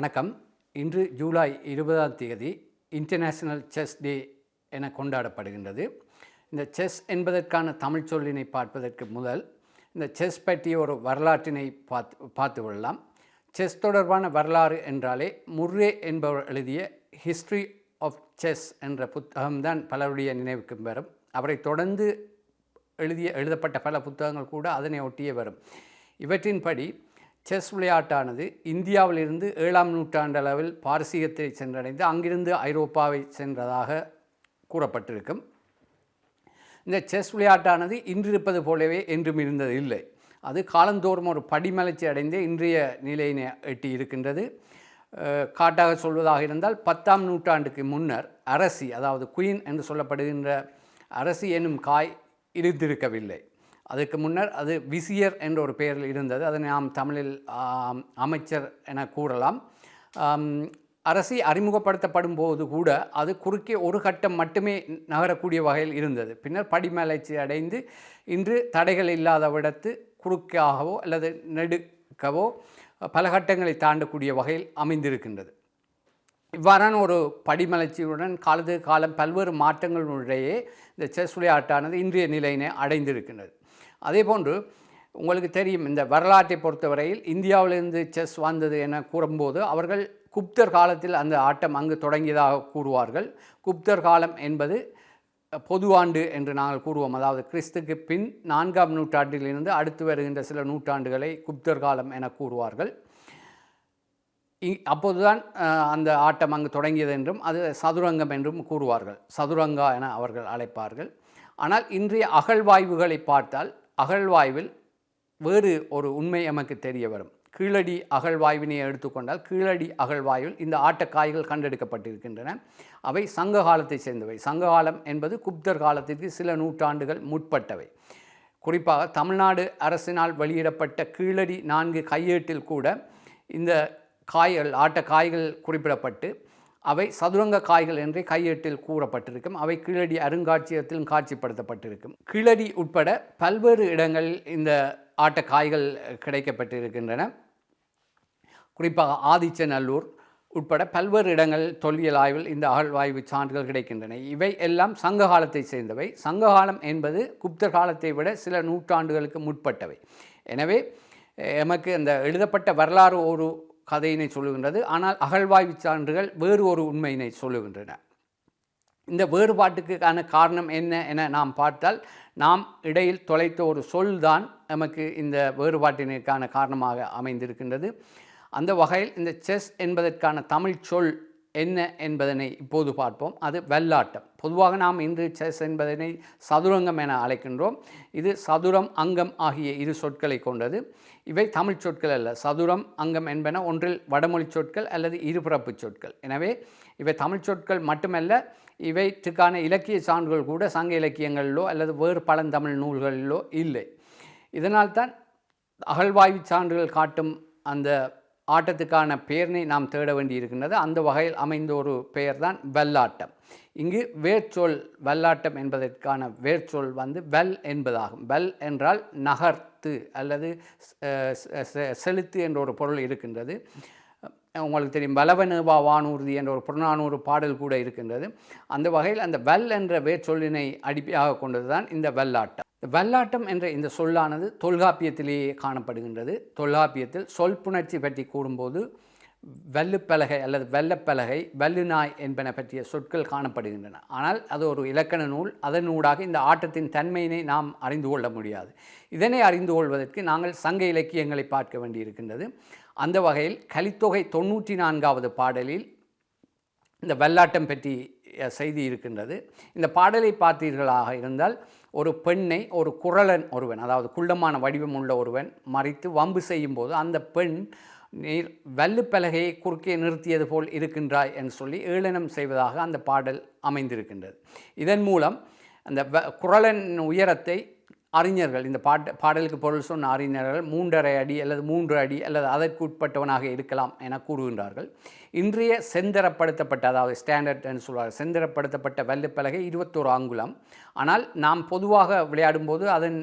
வணக்கம். இன்று ஜூலை இருபதாம் தேதி இன்டர்நேஷனல் செஸ் டே என கொண்டாடப்படுகின்றது. இந்த செஸ் என்பதற்கான தமிழ் சொல்லினை பார்ப்பதற்கு முதல் இந்த செஸ் பற்றிய ஒரு வரலாற்றினை பார்த்து பார்த்து விடலாம் செஸ் தொடர்பான வரலாறு என்றாலே முர்ரே என்பவர் எழுதிய ஹிஸ்ட்ரி ஆஃப் செஸ் என்ற புத்தகம்தான் பலருடைய நினைவுக்கு வரும். அவரை தொடர்ந்து எழுதிய எழுதப்பட்ட பல புத்தகங்கள் கூட அதனை ஒட்டியே வரும். இவற்றின்படி செஸ் விளையாட்டானது இந்தியாவிலிருந்து ஏழாம் நூற்றாண்டளவில் பாரசீகத்தை சென்றடைந்து அங்கிருந்து ஐரோப்பாவை சென்றதாக கூறப்பட்டிருக்கும். இந்த செஸ் விளையாட்டானது இன்றிருப்பது போலவே என்றும் இருந்தது இல்லை. அது காலந்தோறும் ஒரு படிமலர்ச்சி அடைந்து இன்றைய நிலையினை எட்டி இருக்கின்றது காட்டாக சொல்வதாக இருந்தால் பத்தாம் நூற்றாண்டுக்கு முன்னர் அரசி அதாவது குயின் என்று சொல்லப்படுகின்ற அரசி எனும் காய் இருந்திருக்கவில்லை. அதுக்கு முன்னர் அது விசியர் என்ற ஒரு பெயரில் இருந்தது. அதை நாம் தமிழில் அமைச்சர் என கூறலாம். அரசி அறிமுகப்படுத்தப்படும் போது கூட அது குறுக்கே ஒரு கட்டம் மட்டுமே நகரக்கூடிய வகையில் இருந்தது. பின்னர் படிமலர்ச்சி அடைந்து இன்று தடைகள் இல்லாத விடத்து குறுக்காகவோ அல்லது நெடுக்கவோ பல கட்டங்களை தாண்டக்கூடிய வகையில் அமைந்திருக்கின்றது. இவ்வாறான ஒரு படிமலர்ச்சியுடன் காலத்து காலம் பல்வேறு மாற்றங்களுடைய இந்த செஸ் விளையாட்டானது இன்றைய நிலையினை அடைந்திருக்கின்றது. அதே போன்று உங்களுக்கு தெரியும் இந்த வரலாற்றை பொறுத்தவரையில் இந்தியாவிலிருந்து செஸ் வந்தது என கூறும்போது அவர்கள் குப்தர் காலத்தில் அந்த ஆட்டம் அங்கு தொடங்கியதாக கூறுவார்கள். குப்தர் காலம் என்பது பொதுவாண்டு என்று நாங்கள் கூறுவோம். அதாவது கிறிஸ்துக்கு பின் நான்காம் நூற்றாண்டிலிருந்து அடுத்து வருகின்ற சில நூற்றாண்டுகளை குப்தர் காலம் என கூறுவார்கள். இ- அப்போதுதான் அந்த ஆட்டம் அங்கு தொடங்கியது என்றும் அது சதுரங்கம் என்றும் கூறுவார்கள். சதுரங்கா என அவர்கள் அழைப்பார்கள். ஆனால் இன்றைய அகழ்வாய்வுகளை பார்த்தால் அகழ்வாய்வில் வேறு ஒரு உண்மை நமக்கு தெரிய வரும் கீழடி அகழ்வாய்வினை எடுத்துக்கொண்டால் கீழடி அகழ்வாய்வில் இந்த ஆட்டக்காய்கள் கண்டெடுக்கப்பட்டிருக்கின்றன. அவை சங்க காலத்தை சேர்ந்தவை. சங்க காலம் என்பது குப்தர் காலத்திற்கு சில நூற்றாண்டுகள் முற்பட்டவை. குறிப்பாக தமிழ்நாடு அரசினால் வெளியிடப்பட்ட கீழடி நான்கு கையேட்டில் கூட இந்த காய்கள் ஆட்ட காய்கள் குறிப்பிடப்பட்டு அவை சதுரங்க காய்கள் என்றே கையேட்டில் கூறப்பட்டிருக்கும். அவை கீழடி அருங்காட்சியகத்திலும் காட்சிப்படுத்தப்பட்டிருக்கும். கீழடி உட்பட பல்வேறு இடங்களில் இந்த ஆட்ட காய்கள் கிடைக்கப்பட்டிருக்கின்றன. குறிப்பாக ஆதிச்சநல்லூர் உட்பட பல்வேறு இடங்கள் தொல்லியல் ஆய்வில் இந்த அகழ்வாய்வு சான்றுகள் கிடைக்கின்றன. இவை எல்லாம் சங்க காலத்தை சேர்ந்தவை. சங்க காலம் என்பது குப்தர் காலத்தை விட சில நூற்றாண்டுகளுக்கு முற்பட்டவை. எனவே எமக்கு இந்த எழுதப்பட்ட வரலாறு ஒரு கதையினை சொல்லுகின்றது. ஆனால் அகழ்வாய்வு சான்றுகள் வேறு ஒரு உண்மையினை சொல்லுகின்றன. இந்த வேறுபாட்டுக்கான காரணம் என்ன என நாம் பார்த்தால் நாம் இடையில் தொலைத்த ஒரு சொல் தான் நமக்கு இந்த வேறுபாட்டினுக்கான காரணமாக அமைந்திருக்கின்றது. அந்த வகையில் இந்த செஸ் என்பதற்கான தமிழ் சொல் என்ன என்பதனை இப்போது பார்ப்போம். அது வெள்ளாட்டம். பொதுவாக நாம் இன்று செஸ் என்பதனை சதுரங்கம் என அழைக்கின்றோம். இது சதுரம் அங்கம் ஆகிய இரு சொற்களை கொண்டது. இவை தமிழ் சொற்கள் அல்ல. சதுரம் அங்கம் என்பன ஒன்றில் வடமொழி சொற்கள் அல்லது இருபிறப்பு சொற்கள். எனவே இவை தமிழ் சொற்கள் மட்டுமல்ல இவைற்றுக்கான இலக்கிய சான்றுகள் கூட சங்க இலக்கியங்களிலோ அல்லது வேறு பழந்தமிழ் நூல்களிலோ இல்லை. இதனால்தான் அகழ்வாய்வு சான்றுகள் காட்டும் அந்த ஆட்டத்துக்கான பெயரினை நாம் தேட வேண்டியிருக்கின்றது. அந்த வகையில் அமைந்த ஒரு பெயர்தான் வெள்ளாட்டம். இங்கு வேர்ச்சொல் வெள்ளாட்டம் என்பதற்கான வேர்ச்சொல் வந்து வெல் என்பதாகும். வெல் என்றால் நகர்த்து அல்லது செ- செலுத்து என்ற ஒரு பொருள் இருக்கின்றது. உங்களுக்கு தெரியும் பலவனுபா வானூர்தி என்ற ஒரு புறநானூறு பாடல் கூட இருக்கின்றது. அந்த வகையில் அந்த வெல் என்ற வேர்ச்சொல்லினை அடிப்படையாக கொண்டதுதான் இந்த வெள்ளாட்டம். வல்லாட்டம் வெள்ளாட்டம் என்ற இந்த சொல்லானது தொல்காப்பியத்திலேயே காணப்படுகின்றது. தொல்காப்பியத்தில் சொல் புணர்ச்சி பற்றி கூறும்போது வெள்ளுப்பலகை அல்லது வெள்ளப்பலகை வெள்ளுநாய் என்பன பற்றிய சொற்கள் காணப்படுகின்றன. ஆனால் அது ஒரு இலக்கண நூல். அதனூடாக இந்த ஆட்டத்தின் தன்மையினை நாம் அறிந்து கொள்ள முடியாது. இதனை அறிந்து கொள்வதற்கு நாங்கள் சங்க இலக்கியங்களை பார்க்க வேண்டியிருக்கின்றது. அந்த வகையில் கலித்தொகை தொண்ணூற்றி நான்காவது பாடலில் இந்த வெள்ளாட்டம் பற்றி செய்தி இருக்கின்றது. இந்த பாடலை பார்த்தீர்களாக இருந்தால் ஒரு பெண்ணை ஒரு குரலன் ஒருவன் அதாவது குள்ளமான வடிவம் உள்ள ஒருவன் மறித்து வம்பு செய்யும் போது அந்த பெண் நீர் வல்லுப்பலகையை குறுக்கே நிறுத்தியது போல் இருக்கின்றாய் என்று சொல்லி ஏளனம் செய்வதாக அந்த பாடல் அமைந்திருக்கின்றது. இதன் மூலம் அந்த வ- குரலன் உயரத்தை அறிஞர்கள் இந்த பாட்டு பாடலுக்கு பொருள் சொன்ன அறிஞர்கள் மூன்றரை அடி அல்லது மூன்று அடி அல்லது அதற்கு உட்பட்டவனாக இருக்கலாம் என கூறுகின்றார்கள். இன்றைய செந்தரப்படுத்தப்பட்ட அதாவது ஸ்டாண்டர்ட் என்று சொல்வார்கள் செந்தரப்படுத்தப்பட்ட வல்லுப்பலகை இருபத்தோரு அங்குலம். ஆனால் நாம் பொதுவாக விளையாடும்போது அதன்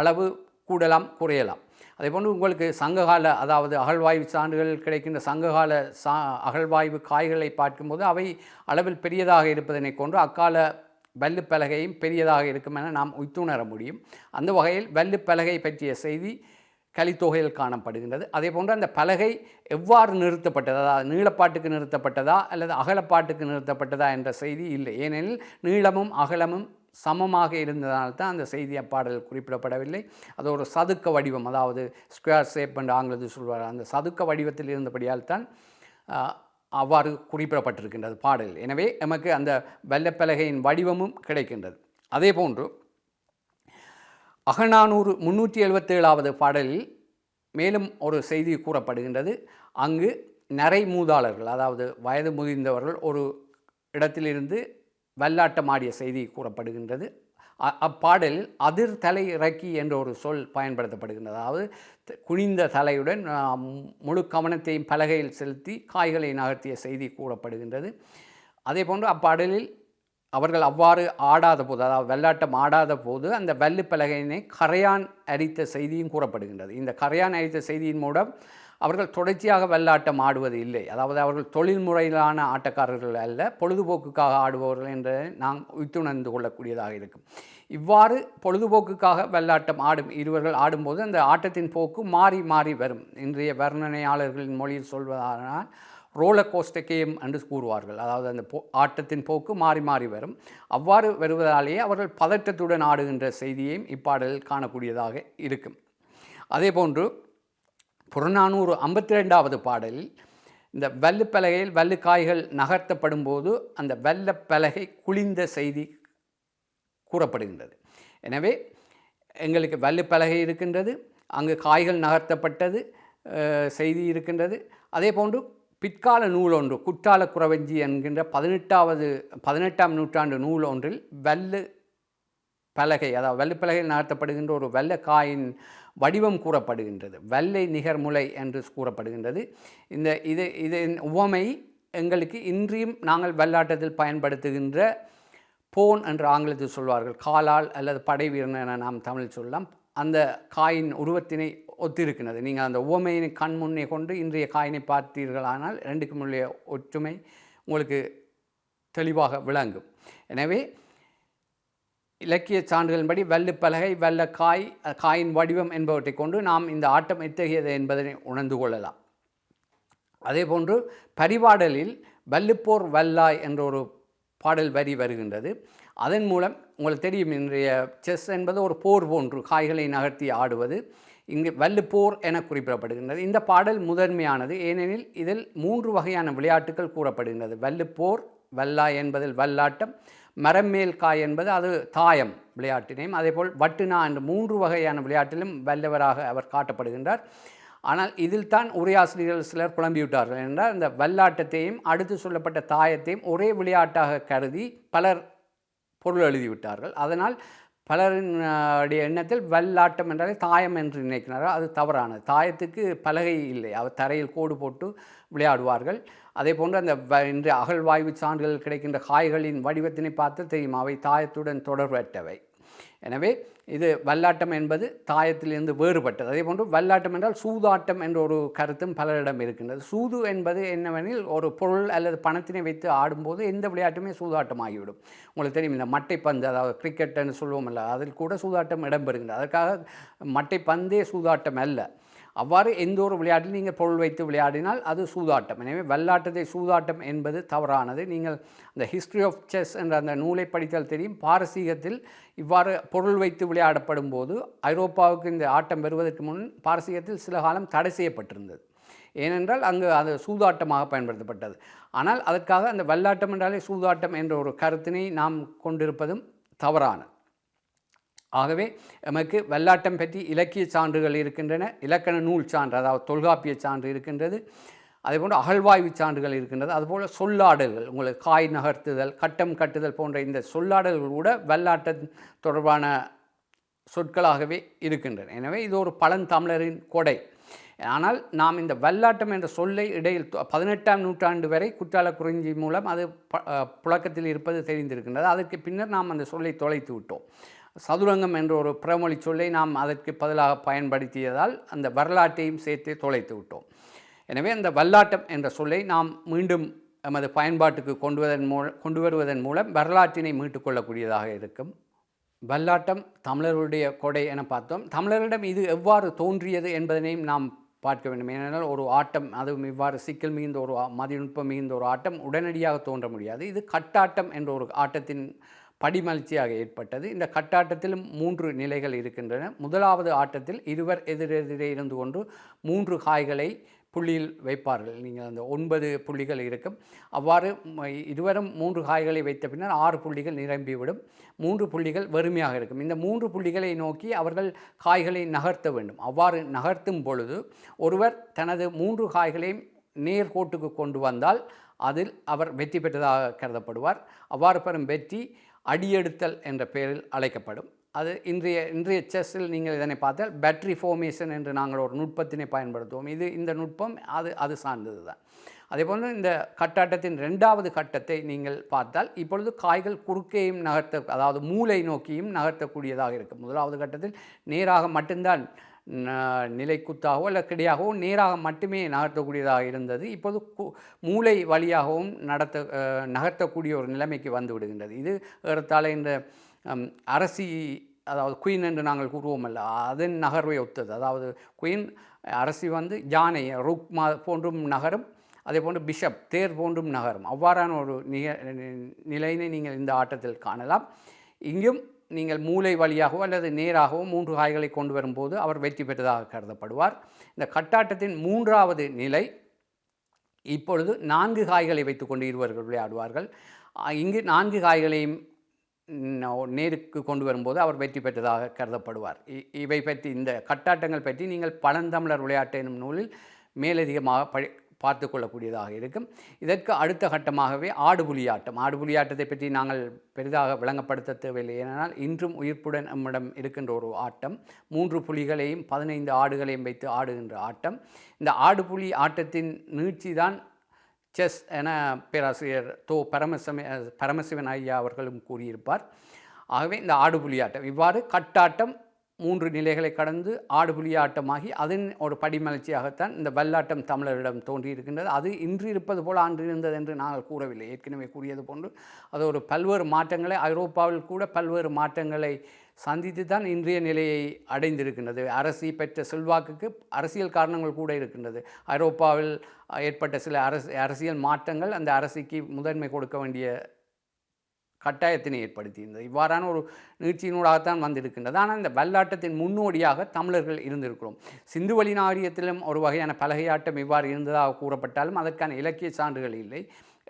அளவு கூடலாம் குறையலாம். அதேபோன்று உங்களுக்கு சங்ககால அதாவது அகழ்வாய்வு சான்றுகள் கிடைக்கின்ற சங்ககால சா அகழ்வாய்வு காய்களை பார்க்கும்போது அவை அளவில் பெரியதாக இருப்பதனை கொண்டு அக்கால வல்லு பலகையும் பெரியதாக இருக்கும் என நாம் உய்த்துணர முடியும். அந்த வகையில் வல்லு பலகை பற்றிய செய்தி கலித்தொகையில் காணப்படுகின்றது. அதே போன்று அந்த பலகை எவ்வாறு நிறுத்தப்பட்டதா? நீளப்பாட்டுக்கு நிறுத்தப்பட்டதா? அல்லது அகலப்பாட்டுக்கு நிறுத்தப்பட்டதா என்ற செய்தி இல்லை. ஏனெனில் நீளமும் அகலமும் சமமாக இருந்ததால் தான் அந்த செய்தி அப்பாடல் குறிப்பிடப்படவில்லை. அது ஒரு சதுக்க வடிவம். அதாவது ஸ்கொயர் ஷேப் என்று ஆங்கிலத்தில் சொல்வார் அந்த சதுக்க வடிவத்தில் இருந்தபடியால் தான் அவ்வாறு குறிப்பிடப்பட்டிருக்கின்றது பாடல் எனவே நமக்கு அந்த வெள்ளப்பலகையின் வடிவமும் கிடைக்கின்றது. அதே போன்று அகநானூறு முன்னூற்றி எழுபத்தேழாவது பாடலில் மேலும் ஒரு செய்தி கூறப்படுகின்றது. அங்கு நரை மூதாளர்கள் அதாவது வயது முதிர்ந்தவர்கள் ஒரு இடத்திலிருந்து வெள்ளாட்டமாடிய செய்தி கூறப்படுகின்றது. அப்பாடலில் அதிர் தலை இறக்கி என்ற ஒரு சொல் பயன்படுத்தப்படுகின்றது. அதாவது குனிந்த தலையுடன் முழு கவனத்தையும் பலகையில் செலுத்தி காய்களை நகர்த்திய செய்தி கூறப்படுகின்றது. அதே போன்று அப்பாடலில் அவர்கள் அவ்வாறு ஆடாத போது அதாவது வெள்ளாட்டம் ஆடாத போது அந்த வெள்ளு பலகையினை கரையான் அரித்த செய்தியும் கூறப்படுகின்றது. இந்த கரையான் அரித்த செய்தியின் மூலம் அவர்கள் தொடர்ச்சியாக வெள்ளாட்டம் ஆடுவது இல்லை. அதாவது அவர்கள் தொழில் முறையிலான ஆட்டக்காரர்கள் அல்ல பொழுதுபோக்குக்காக ஆடுபவர்கள் என்று நாம் உய்த்துணர்ந்து கொள்ளக்கூடியதாக இருக்கும். இவ்வாறு பொழுதுபோக்குக்காக வெள்ளாட்டம் ஆடும் இருவர்கள் ஆடும்போது அந்த ஆட்டத்தின் போக்கு மாறி மாறி வரும். இன்றைய வர்ணனையாளர்களின் மொழியில் சொல்வதானால் ரோலர் கோஸ்டர் கேம் என்று கூறுவார்கள். அதாவது அந்த போ ஆட்டத்தின் போக்கு மாறி மாறி வரும். அவ்வாறு வருவதாலேயே அவர்கள் பதட்டத்துடன் ஆடுகின்ற செய்தியையும் இப்பாடலில் காணக்கூடியதாக இருக்கும். அதே போன்று புறநானூறு ஐம்பத்தி ரெண்டாவது பாடலில் இந்த வெள்ளுப்பலகையில் வெள்ளுக்காய்கள் நகர்த்தப்படும் போது அந்த வெள்ளப்பலகை குளிந்த செய்தி கூறப்படுகின்றது. எனவே எங்களுக்கு வெள்ளுப்பலகை இருக்கின்றது அங்கு காய்கள் நகர்த்தப்பட்டது செய்தி இருக்கின்றது. அதே போன்று பிற்கால நூல் ஒன்று குற்றால குறவஞ்சி என்கின்ற பதினெட்டாவது பதினெட்டாம் நூற்றாண்டு நூல் ஒன்றில் வெள்ளு பலகை அதாவது வெள்ளைப்பலகையில் நடத்தப்படுகின்ற ஒரு வெள்ளைக்காயின் வடிவம் கூறப்படுகின்றது. வெள்ளை நிகர்முலை என்று கூறப்படுகின்றது. இந்த இது இதன் உவமை எங்களுக்கு இன்றியும் நாங்கள் வெள்ளாட்டத்தில் பயன்படுத்துகின்ற போன் என்று ஆங்கிலத்தில் சொல்வார்கள். காலால் அல்லது படை வீரன் என நாம் தமிழில் சொல்லலாம். அந்த காயின் உருவத்தினை ஒத்திருக்கின்றது. நீங்கள் அந்த உவமையினை கண் முன்னே கொண்டு இன்றைய காயினை பார்த்தீர்களானால் ரெண்டுக்கும் உள்ள ஒற்றுமை உங்களுக்கு தெளிவாக விளங்கும். எனவே இலக்கிய சான்றுகளின்படி வெள்ளுப்பலகை வெள்ளக்காய் காய் காயின் வடிவம் என்பவற்றை கொண்டு நாம் இந்த ஆட்டம் எத்தகையது என்பதனை உணர்ந்து கொள்ளலாம். அதேபோன்று பரிபாடலில் வல்லுப்போர் வல்லாய் என்ற ஒரு பாடல் வரி வருகின்றது. அதன் மூலம் உங்களுக்கு தெரியும் இன்றைய செஸ் என்பது ஒரு போர் போன்று காய்களை நகர்த்தி ஆடுவது. இங்கு வல்லுப்போர் என குறிப்பிடப்படுகின்றது. இந்த பாடல் முதன்மையானது. ஏனெனில் இதில் மூன்று வகையான விளையாட்டுகள் கூறப்படுகின்றது. வல்லுப்போர் வல்லாய் என்பதில் வல்லாட்டம் மரம் மேல் காய் என்பது அது தாயம் விளையாட்டினையும் அதேபோல் வட்டுனா என்ற மூன்று வகையான விளையாட்டிலும் வல்லவராக அவர் காட்டப்படுகின்றார். ஆனால் இதில் தான் உரையாசிரியர்கள் சிலர் குழம்பிவிட்டார்கள் என்றால் இந்த வல்லாட்டத்தையும் அடுத்து சொல்லப்பட்ட தாயத்தையும் ஒரே விளையாட்டாக கருதி பலர் பொருள் எழுதிவிட்டார்கள். அதனால் பலரின் எண்ணத்தில் வல்லாட்டம் என்றாலே தாயம் என்று நினைக்கிறார்கள் அது தவறானது. தாயத்துக்கு பலகை இல்லை. அவர் தரையில் கோடு போட்டு விளையாடுவார்கள். அதே போன்று அந்த வ- இன்று அகழ்வாய்வு சான்றுகள் கிடைக்கின்ற காய்களின் வடிவத்தினை பார்த்து தெரியும். அவை தாயத்துடன் தொடர்பற்றவை. எனவே இது வல்லாட்டம் என்பது தாயத்திலிருந்து வேறுபட்டது. அதே போன்று வல்லாட்டம் என்றால் சூதாட்டம் என்ற ஒரு கருத்தும் பலரிடம் இருக்கின்றது. சூது என்பது என்னவெனில் ஒரு பொருள் அல்லது பணத்தினை வைத்து ஆடும்போது எந்த விளையாட்டுமே சூதாட்டம் ஆகிவிடும் உங்களுக்கு தெரியும் இந்த மட்டைப்பந்து அதாவது கிரிக்கெட்னு சொல்லுவோம் அல்ல அதில் கூட சூதாட்டம் இடம்பெறுகின்றது. அதற்காக மட்டைப்பந்தே சூதாட்டம் அல்ல. அவ்வாறு எந்த ஒரு விளையாட்டில் நீங்கள் பொருள் வைத்து விளையாடினால் அது சூதாட்டம். எனவே வெள்ளாட்டத்தை சூதாட்டம் என்பது தவறானது. நீங்கள் அந்த ஹிஸ்ட்ரி ஆஃப் செஸ் என்ற அந்த நூலை படித்தால் தெரியும். பாரசீகத்தில் இவ்வாறு பொருள் வைத்து விளையாடப்படும் போது ஐரோப்பாவுக்கு இந்த ஆட்டம் வருவதற்கு முன் பாரசீகத்தில் சில காலம் தடை செய்யப்பட்டிருந்தது. ஏனென்றால் அங்கு அது சூதாட்டமாக பயன்படுத்தப்பட்டது. ஆனால் அதற்காக அந்த வெள்ளாட்டம் என்றாலே சூதாட்டம் என்ற ஒரு கருத்தினை நாம் கொண்டிருப்பதும் தவறானது ஆகவே நமக்கு வெள்ளாட்டம் பற்றி இலக்கிய சான்றுகள் இருக்கின்றன இலக்கண நூல் சான்று அதாவது தொல்காப்பிய சான்று இருக்கின்றது அதேபோன்று அகழ்வாய்வு சான்றுகள் இருக்கின்றது அதுபோல் சொல்லாடல்கள் உங்களுக்கு காய் நகர்த்துதல் கட்டம் கட்டுதல் போன்ற இந்த சொல்லாடல்கள் கூட வெள்ளாட்டம் தொடர்பான சொற்களாகவே இருக்கின்றன. எனவே இது ஒரு பழந்தமிழரின் கொடை. ஆனால் நாம் இந்த வெள்ளாட்டம் என்ற சொல்லை இடையில் பதினெட்டாம் நூற்றாண்டு வரை குற்றால குறிஞ்சி மூலம் அது ப- புழக்கத்தில் இருப்பது தெரிந்திருக்கின்றது. அதற்கு பின்னர் நாம் அந்த சொல்லை தொலைத்து விட்டோம். சதுரங்கம் என்ற ஒரு பிரமொழி சொல்லை நாம் அதற்கு பதிலாக பயன்படுத்தியதால் அந்த வரலாற்றையும் சேர்த்து தொலைத்து விட்டோம். எனவே அந்த வல்லாட்டம் என்ற சொல்லை நாம் மீண்டும் எமது பயன்பாட்டுக்கு கொண்டு வருவதன் மூலம் கொண்டு வருவதன் மூலம் வரலாற்றினை மீட்டுக்கொள்ளக்கூடியதாக இருக்கும். வல்லாட்டம் தமிழருடைய கொடை என பார்த்தோம். தமிழரிடம் இது எவ்வாறு தோன்றியது என்பதனையும் நாம் பார்க்க வேண்டும். ஏனென்றால் ஒரு ஆட்டம் அதுவும் இவ்வாறு சிக்கல் மிகுந்த ஒரு மதிநுட்பம் மிகுந்த ஒரு ஆட்டம் உடனடியாக தோன்ற முடியாது. இது கட்டாட்டம் என்ற ஒரு ஆட்டத்தின் படிமலர்ச்சியாக ஏற்பட்டது. இந்த கட்டாட்டத்தில் மூன்று நிலைகள் இருக்கின்றன. முதலாவது ஆட்டத்தில் இருவர் எதிரெதிரே இருந்து கொண்டு மூன்று காய்களை புள்ளியில் வைப்பார்கள். நீங்கள் அந்த ஒன்பது புள்ளிகள் இருக்கும். அவ்வாறு இருவரும் மூன்று காய்களை வைத்த பின்னர் ஆறு புள்ளிகள் நிரம்பிவிடும். மூன்று புள்ளிகள் வறுமையாக இருக்கும். இந்த மூன்று புள்ளிகளை நோக்கி அவர்கள் காய்களை நகர்த்த வேண்டும். அவ்வாறு நகர்த்தும் பொழுது ஒருவர் தனது மூன்று காய்களையும் நேர்கோட்டுக்கு கொண்டு வந்தால் அதில் அவர் வெற்றி பெற்றதாக கருதப்படுவார். அவ்வாறு பெறும் வெற்றி அடியெடுத்தல் என்ற பெயரில் அழைக்கப்படும். அது இன்றைய இன்றைய செஸ்ஸில் நீங்கள் இதனை பார்த்தால் பேட்ரி ஃபோர்மேஷன் என்று நாங்கள் ஒரு நுட்பத்தினை பயன்படுத்துவோம். இது இந்த நுட்பம் அது அது சார்ந்தது தான் போல் இந்த கட்டாட்டத்தின் ரெண்டாவது கட்டத்தை நீங்கள் பார்த்தால் இப்பொழுது காய்கள் குறுக்கையும் நகர்த்த அதாவது மூளை நோக்கியும் நகர்த்தக்கூடியதாக இருக்கும். முதலாவது கட்டத்தில் நேராக மட்டும்தான் நிலைக்குத்தாகவோ அல்ல கிடையாகவோ நேராக மட்டுமே நகர்த்தக்கூடியதாக இருந்தது. இப்போது மூளை வழியாகவும் நடத்த நகர்த்தக்கூடிய ஒரு நிலைமைக்கு வந்து விடுகின்றது. இது ஏறத்தாழ இந்த அரசி அதாவது குயின் என்று நாங்கள் கூறுவோமல்ல அதன் நகர்வை ஒத்தது. அதாவது குயின் அரசி வந்து ஜானை ருக் மா போன்றும் நகரும் அதே போன்று பிஷப் தேர் போன்றும் நகரும். அவ்வாறான ஒரு நிக நிலையினை நீங்கள் இந்த ஆட்டத்தில் காணலாம். இங்கும் நீங்கள் மூளை வழியாகவோ அல்லது நேராகவோ மூன்று காய்களை கொண்டு வரும்போது அவர் வெற்றி பெற்றதாக கருதப்படுவார். இந்த கட்டாட்டத்தின் மூன்றாவது நிலை இப்பொழுது நான்கு காய்களை வைத்துக்கொண்டு இருவர்கள் விளையாடுவார்கள். இங்கு நான்கு காய்களையும் நேருக்கு கொண்டு வரும்போது அவர் வெற்றி பெற்றதாக கருதப்படுவார். இ- இவை பற்றி இந்த கட்டாட்டங்கள் பற்றி நீங்கள் பழந்தமிழர் விளையாட்டு எனும் நூலில் மேலதிகமாக படி பார்த்து கொள்ளக்கூடியதாக இருக்கும். இதற்கு அடுத்த கட்டமாகவே ஆடுபுலி ஆட்டம் ஆடுபுலி ஆட்டத்தை பற்றி நாங்கள் பெரிதாக விளங்கப்படுத்த தேவையில்லை. ஏனால் இன்றும் உயிர்ப்புடன் நம்மிடம் இருக்கின்ற ஒரு ஆட்டம். மூன்று புலிகளையும் பதினைந்து ஆடுகளையும் வைத்து ஆடுகின்ற ஆட்டம். இந்த ஆடுபுலி ஆட்டத்தின் நீட்சி தான் செஸ் என பேராசிரியர் தோ பரமசிவ பரமசிவன் ஐயா அவர்களும் கூறியிருப்பார். ஆகவே இந்த ஆடுபுலி ஆட்டம் இவ்வாறு கட்டாட்டம் மூன்று நிலைகளை கடந்து ஆடுபுலி ஆட்டமாகி அதன் ஒரு படிமலர்ச்சியாகத்தான் இந்த வல்லாட்டம் தமிழரிடம் தோன்றியிருக்கின்றது. அது இன்று இருப்பது போல் அன்று இருந்தது என்று நாங்கள் கூறவில்லை. ஏற்கனவே கூறியது போன்று அது ஒரு பல்வேறு மாற்றங்களை ஐரோப்பாவில் கூட பல்வேறு மாற்றங்களை சந்தித்து தான் இன்றைய நிலையை அடைந்திருக்கின்றது. அரசி பெற்ற செல்வாக்குக்கு அரசியல் காரணங்கள் கூட இருக்கின்றது. ஐரோப்பாவில் ஏற்பட்ட சில அரசு அரசியல் மாற்றங்கள் அந்த அரசிக்கு முதன்மை கொடுக்க வேண்டிய கட்டாயத்தினை ஏற்படுத்தியிருந்தது. இவ்வாறான ஒரு நிகழ்ச்சியினூடாகத்தான் வந்திருக்கின்றது. ஆனால் இந்த வல்லாட்டத்தின் முன்னோடியாக தமிழர்கள் இருந்திருக்கிறோம். சிந்து வழி நாகரிகத்திலும் ஒரு வகையான பலகையாட்டம் இவ்வாறு இருந்ததாக கூறப்பட்டாலும் அதற்கான இலக்கிய சான்றுகள் இல்லை.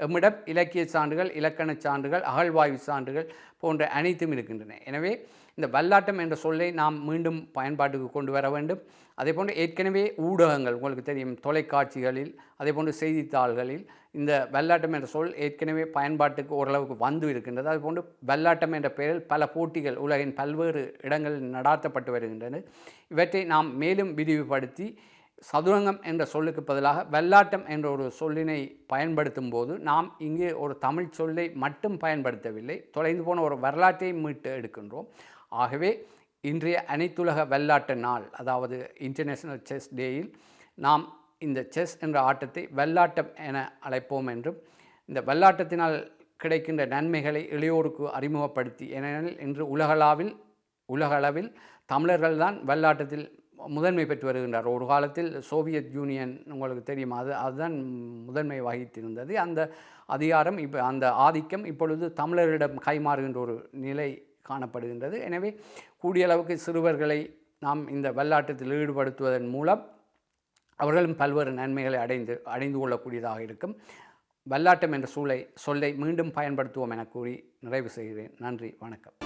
எம்மிடம் இலக்கிய சான்றுகள் இலக்கணச் சான்றுகள் அகழ்வாய்வு சான்றுகள் போன்ற அனைத்தும் இருக்கின்றன. எனவே இந்த வல்லாட்டம் என்ற சொல்லை நாம் மீண்டும் பயன்பாட்டுக்கு கொண்டு வர வேண்டும். அதே போன்று ஏற்கனவே ஊடகங்கள் உங்களுக்கு தெரியும் தொலைக்காட்சிகளில் அதே போன்று செய்தித்தாள்களில் இந்த வெள்ளாட்டம் என்ற சொல் ஏற்கனவே பயன்பாட்டுக்கு ஓரளவுக்கு வந்து இருக்கின்றது. அதுபோன்று வெள்ளாட்டம் என்ற பெயரில் பல போட்டிகள் உலகின் பல்வேறு இடங்களில் நடாத்தப்பட்டு வருகின்றன. இவற்றை நாம் மேலும் விரிவுபடுத்தி சதுரங்கம் என்ற சொல்லுக்கு பதிலாக வெள்ளாட்டம் என்ற ஒரு சொல்லினை பயன்படுத்தும் போது நாம் இங்கே ஒரு தமிழ் சொல்லை மட்டும் பயன்படுத்தவில்லை. தொலைந்து போன ஒரு வரலாற்றை மீட்டு எடுக்கின்றோம். ஆகவே இன்றைய அனைத்துலக வெள்ளாட்ட நாள் அதாவது இன்டர்நேஷ்னல் செஸ் டேயில் நாம் இந்த செஸ் என்ற ஆட்டத்தை வெள்ளாட்டம் என அழைப்போம் என்றும் இந்த வெள்ளாட்டத்தினால் கிடைக்கின்ற நன்மைகளை இளையோருக்கு அறிமுகப்படுத்தி ஏனெனில் இன்று உலகளாவில் உலகளவில் தமிழர்கள் தான் வெள்ளாட்டத்தில் முதன்மை பெற்று வருகின்றார். ஒரு காலத்தில் சோவியத் யூனியன் உங்களுக்கு தெரியும்? அது அதுதான் முதன்மை வகித்திருந்தது. அந்த அதிகாரம் இப்போ அந்த ஆதிக்கம் இப்பொழுது தமிழரிடம் கைமாறுகின்ற ஒரு நிலை காணப்படுகின்றது. எனவே கூடிய அளவுக்கு சிறுவர்களை நாம் இந்த வெள்ளாட்டத்தில் ஈடுபடுத்துவதன் மூலம் அவர்களும் பல்வேறு நன்மைகளை அடைந்து அடைந்து கொள்ளக்கூடியதாக இருக்கும். வல்லாட்டம் என்ற சூளை சொல்லை மீண்டும் பயன்படுத்துவோம் என கூறி நிறைவு செய்கிறேன். நன்றி வணக்கம்.